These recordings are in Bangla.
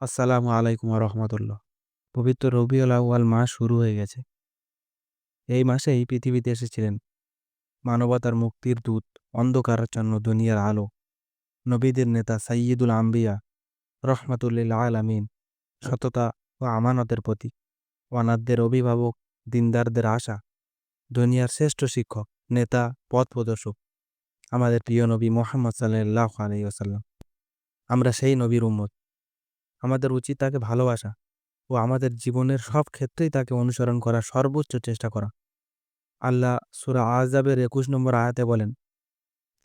আসসালামু আলাইকুম রহমতুল্লাহ। পবিত্র রবিউল আউয়াল মাস শুরু হয়ে গেছে। এই মাসেই পৃথিবীতে এসেছিলেন মানবতার মুক্তির দূত, অন্ধকারাচ্ছন্ন দুনিয়ার আলো, নবীদের নেতা সাইয়দুল আম্বিয়া, রহমাতুল্লিল আলামিন, সততা ও আমানতের প্রতীক অনাথদের অভিভাবক, দিনদারদের আশা, দুনিয়ার শ্রেষ্ঠ শিক্ষক, নেতা, পথ প্রদর্শক, আমাদের প্রিয় নবী মোহাম্মদ সাল্লাহ আসাল্লাম আমরা সেই নবীর উম্মত। আমাদের উচিত তাকে ভালোবাসা ও আমাদের জীবনের সব ক্ষেত্রেই তাকে অনুসরণ করার সর্বোচ্চ চেষ্টা করা। আল্লাহ সুরা আজাবের একুশ নম্বর আয়াতে বলেন,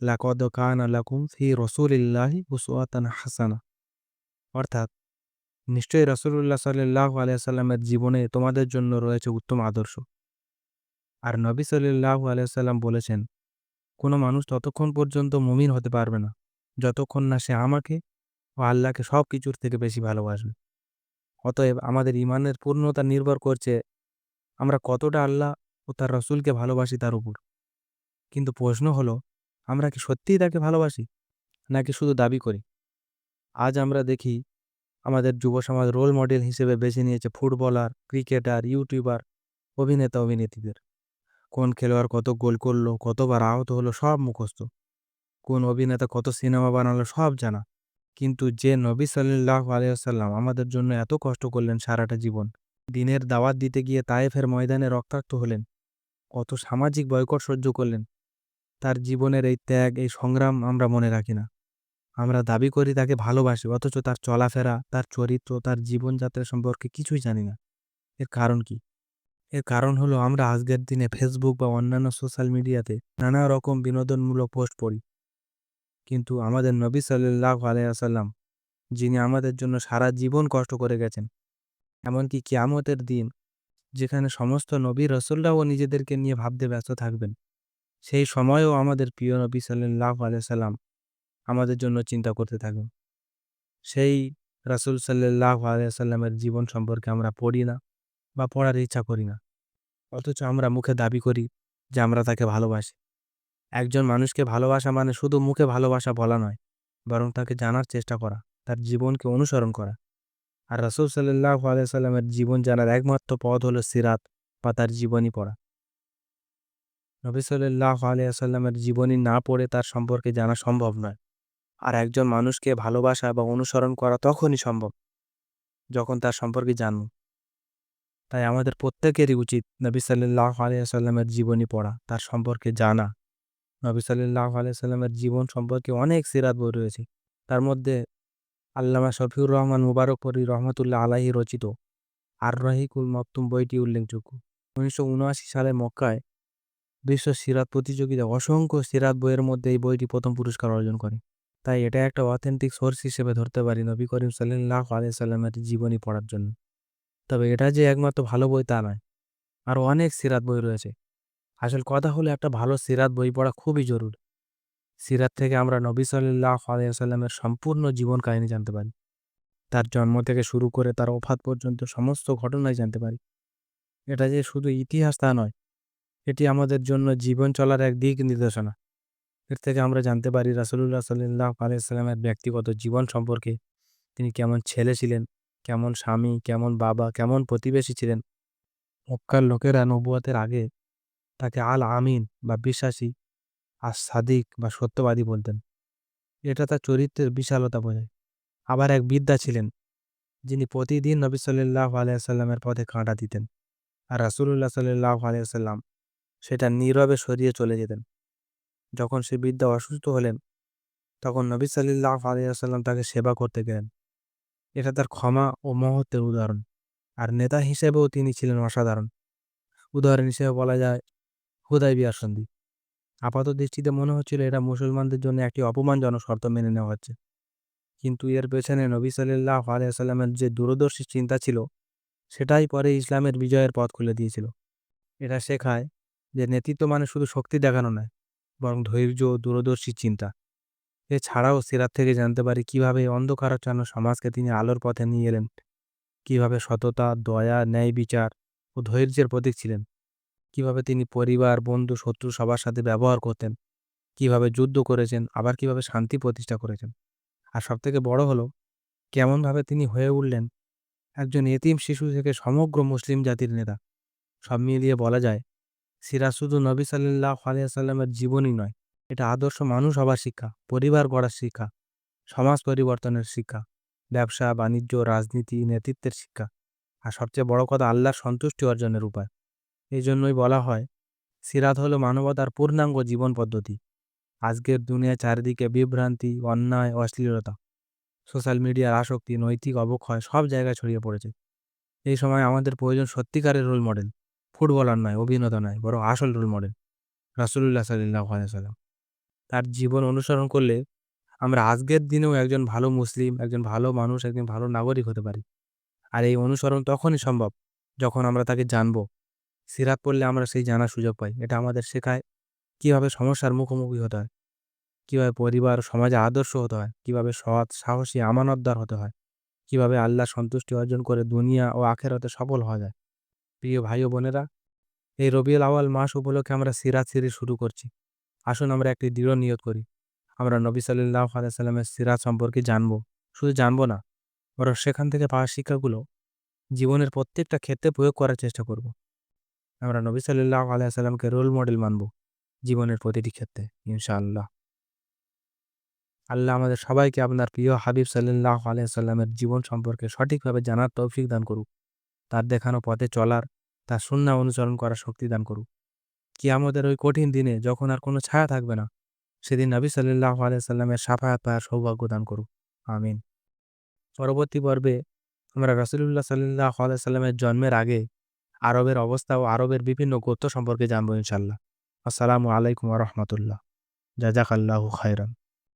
লাকদ কান আলাকুম ফি রসুলিল্লাহি উসওয়াতান হাসানা। অর্থাৎ, নিশ্চয়ই রসুল্লাহ সাল্লাহ আলিয়াল্লামের জীবনে তোমাদের জন্য রয়েছে উত্তম আদর্শ। আর নবী সাল্লাহ আলিয়াল্লাম বলেছেন, কোনো মানুষ ততক্ষণ পর্যন্ত মুমিন হতে পারবে না। যতক্ষণ না সে আমাকে ও আল্লাহকে সব কিছুর থেকে বেশি ভালোবাসবে অতএব আমাদের ইমানের পূর্ণতা নির্ভর করছে আমরা কতটা আল্লাহ ও তার রসুলকে ভালোবাসি তার উপর। কিন্তু প্রশ্ন হলো, আমরা কি সত্যিই তাকে ভালোবাসি? নাকি শুধু দাবি করি? আজ আমরা দেখি আমাদের যুব সমাজ রোল মডেল হিসেবে বেছে নিয়েছে ফুটবলার ক্রিকেটার ইউটিউবার অভিনেতা, অভিনেত্রীদের। কোন খেলোয়াড় কত গোল করল, কতবার আহত হলো, সব মুখস্থ। কোন অভিনেতা কত সিনেমা বানালো, সব জানা। কিন্তু যে নবী সাল্লাহ আলিয়াল্লাম আমাদের জন্য এত কষ্ট করলেন সারাটা জীবন, দিনের দাওয়াত দিতে গিয়ে তায়েফের ময়দানে রক্তাক্ত হলেন, কত সামাজিক বয়কট সহ্য করলেন, তার জীবনের এই ত্যাগ, এই সংগ্রাম আমরা মনে রাখি না। আমরা দাবি করি তাকে ভালোবাসি, অথচ তার চলাফেরা, তার চরিত্র, তার জীবনযাত্রা সম্পর্কে কিছুই জানি না। এর কারণ কি? এর কারণ হলো আমরা আজকের দিনে ফেসবুক বা অন্যান্য সোশ্যাল মিডিয়াতে নানা রকম বিনোদনমূলক পোস্ট পড়ি। কিন্তু আমাদের নবী সাল্লাহ আলাইসাল্লাম যিনি আমাদের জন্য সারা জীবন কষ্ট করে গেছেন, এমনকি কিয়ামতের দিন, যেখানে সমস্ত নবী রসুল্লাহও নিজেদেরকে নিয়ে ভাবতে ব্যস্ত থাকবেন, সেই সময়েও আমাদের প্রিয় নবী সাল্লাহ আলাইসাল্লাম আমাদের জন্য চিন্তা করতে থাকবেন। সেই রাসুল সাল্লাহ আলাইসাল্লামের জীবন সম্পর্কে আমরা পড়ি না বা পড়ার ইচ্ছা করি না, অথচ আমরা মুখে দাবি করি যে আমরা তাকে ভালোবাসি। একজন মানুষকে ভালোবাসা মানে শুধু মুখে ভালোবাসা বলা নয়, বরং তাকে জানার চেষ্টা করা, তার জীবনকে অনুসরণ করা। আর রসুল সাল্লাহ আলাইসাল্লামের জীবন জানার একমাত্র পথ হলো সিরাত বা তার জীবনী পড়া। নবী সাল্লাহ আলিয়াল্লামের জীবনী না পড়ে তার সম্পর্কে জানা সম্ভব নয়। আর একজন মানুষকে ভালোবাসা বা অনুসরণ করা তখনই সম্ভব, যখন তার সম্পর্কে জানব। তাই আমাদের প্রত্যেকেরই উচিত নবী সাল্লাহ আলিয়াল্লামের জীবনী পড়া, তার সম্পর্কে জানা নবী সাল্লাহ আলিয়াল্লামের জীবন সম্পর্কে অনেক সিরাত বই রয়েছে। তার মধ্যে আল্লামা শফিউর রহমান মুবারকপুরি রহমতুল্লাহ আলাহি রচিত আর রাহিকুল মকতুম বইটি উল্লেখযোগ্য। উনিশশো উনআশি সালে মক্কায় বিশ্ব সিরাত প্রতিযোগিতা অসংখ্য সিরাত বইয়ের মধ্যে এই বইটি প্রথম পুরস্কার অর্জন করে। তাই এটা একটা অথেন্টিক সোর্স হিসেবে ধরতে পারি নবী করিম সাল্লাহ আলিয়াল্লামের জীবনী পড়ার জন্য। তবে এটা যে একমাত্র ভালো বই তা নয়। আরও অনেক সিরাত বই রয়েছে। আসল কথা হলো একটা ভালো সিরাত বই পড়া খুবই জরুরি। সিরাত থেকে আমরা নবী সাল্লাহ আলিয়াল্লামের সম্পূর্ণ জীবন কাহিনী জানতে পারি। তার জন্ম থেকে শুরু করে তার ওফাত পর্যন্ত সমস্ত ঘটনাই জানতে পারি। এটা যে শুধু ইতিহাস তা নয়, এটি আমাদের জন্য জীবন চলার এক দিক নির্দেশনা। এর থেকে আমরা জানতে পারি রাসুল্লাহ সাল্লাহ আলিয়াল্লামের ব্যক্তিগত জীবন সম্পর্কে তিনি কেমন ছেলে ছিলেন, কেমন স্বামী, কেমন বাবা, কেমন প্রতিবেশী ছিলেন। মক্কার লোকেরা নবুয়াতের আগে তাকে আল আমিন বা বিশ্বাসী, আর সাদিক বা সত্যবাদী বলতেন। এটা তার চরিত্রের বিশালতা বোঝায়। আবার এক বিদ্যা ছিলেন, যিনি প্রতিদিন নবী সাল্লাহ আলিয়াল্লামের পথে কাঁটা দিতেন, আর রাসুল্লাহ সাল্লাহ আলিয়াল্লাম সেটা নীরবে সরিয়ে চলে যেতেন। যখন সে বিদ্যা অসুস্থ হলেন, তখন নবী সাল্লাহ আলিয়াল্লাম তাকে সেবা করতে গেলেন। এটা তার ক্ষমা ও মহত্বের উদাহরণ, আর নেতা হিসেবেও তিনি ছিলেন অসাধারণ। উদাহরণ হিসেবে বলা যায় হুদাই বিয়ার সন্ধি আপাত দৃষ্টিতে মনে হচ্ছিল এটা মুসলমানদের জন্য একটি অপমানজনক শর্ত মেনে নেওয়া হচ্ছে। কিন্তু এর পেছনে নবী সাল্লাহ আলিয়াল্লামের যে দূরদর্শী চিন্তা ছিল, সেটাই পরে ইসলামের বিজয়ের পথ খুলে দিয়েছিল। এটা শেখায় যে নেতৃত্ব মানে শুধু শক্তি দেখানো নয়, বরং ধৈর্য দূরদর্শী চিন্তা। এছাড়াও সিরাত থেকে জানতে পারি কীভাবে অন্ধকারাচ্ছন্ন সমাজকে তিনি আলোর পথে নিয়ে এলেন, কীভাবে সততা, দয়া ন্যায় বিচার ও ধৈর্যের প্রতীক ছিলেন। কীভাবে তিনি পরিবার, বন্ধু, শত্রু সবার সাথে ব্যবহার করতেন, কীভাবে যুদ্ধ করেছেন, আবার কীভাবে শান্তি প্রতিষ্ঠা করেছেন। আর সবথেকে বড় হলো, কেমনভাবে তিনি হয়ে উঠলেন, একজন এতিম শিশু থেকে সমগ্র মুসলিম জাতির নেতা। সব মিলিয়ে বলা যায় সিরাজ শুধু নবী সাল্লাহ আলিয়াল্লামের জীবনই নয়। এটা আদর্শ মানুষ হবার শিক্ষা, পরিবার গড়ার শিক্ষা, সমাজ পরিবর্তনের শিক্ষা, ব্যবসা, বাণিজ্য, রাজনীতি, নেতৃত্বের শিক্ষা। আর সবচেয়ে বড় কথা, আল্লাহর সন্তুষ্টি অর্জনের উপায়। জন্যই বলা হয়, সিরাত হলো মানবতার পূর্ণাঙ্গ জীবন পদ্ধতি। আজকের দুনিয়া চারিদিকে বিভ্রান্তি, অন্যায়, অশ্লীলতা, সোশ্যাল মিডিয়ার আসক্তি, নৈতিক অবক্ষয় সব জায়গায় ছড়িয়ে পড়েছে। এই সময় আমাদের প্রয়োজন সত্যিকারের রোল মডেল ফুটবলার নয়, অভিনেতা নয় বড় আসল রোল মডেল রাসুল্লাহ সাল্লাহ সাল্লাম তার জীবন অনুসরণ করলে আমরা আজকের দিনেও একজন ভালো মুসলিম, একজন ভালো মানুষ, একজন ভালো নাগরিক হতে পারি। আর এই অনুসরণ তখনই সম্ভব যখন আমরা তাকে জানব সিরাত পড়লে আমরা সেই জানার সুযোগ পাই। এটা আমাদের শেখায় কীভাবে সমস্যার মুখোমুখি হতে হয়, কীভাবে পরিবার, সমাজে আদর্শ হতে হয়, কীভাবে সৎ, সাহসী, আমানতদার হতে হয়, কীভাবে আল্লাহ সন্তুষ্টি অর্জন করে দুনিয়া ও আখেরাতে সফল হওয়া যায়। প্রিয় ভাই ও বোনেরা, এই রবিউল আওয়াল মাস উপলক্ষে আমরা সিরাত সিরিজ শুরু করছি। আসুন আমরা একটি দৃঢ় নিয়ত করি। আমরা নবী সাল্লাহ আলাইসাল্লামের সিরাত সম্পর্কে জানব। শুধু জানব না, বরং সেখান থেকে পাওয়া শিক্ষাগুলো জীবনের প্রত্যেকটা ক্ষেত্রে প্রয়োগ করার চেষ্টা করব। আমরা নবী সাল্লাহ আলাইসাল্লামকে রোল মডেল মানব জীবনের প্রতিটি ক্ষেত্রে, ইনশাআল্লাহ। আল্লাহ আমাদের সবাইকে আপনার প্রিয় হাবিব সাল্লাহ আলাইসাল্লামের জীবন সম্পর্কে সঠিকভাবে জানার তৌফিক দান করুক। তার দেখানো পথে চলার, তার সুন্না অনুসরণ করার শক্তি দান করুক। কি আমাদের ওই কঠিন দিনে যখন আর কোনো ছায়া থাকবে না, সেদিন নবী সাল্লাহ আলাইসাল্লামের সাফায়াত পাওয়ার সৌভাগ্য দান করুক। আমিন। পরবর্তী পর্বে আমরা রসুল্লাহ সাল্লাহ আলাইসাল্লামের জন্মের আগে আরবের অবস্থা ও আরবের বিভিন্ন গোত্র সম্পর্কে জানব ইনশাল্লাহ। আসসালামু আলাইকুম রহমতুল্লাহ। জাজাক আল্লাহ খায়রান।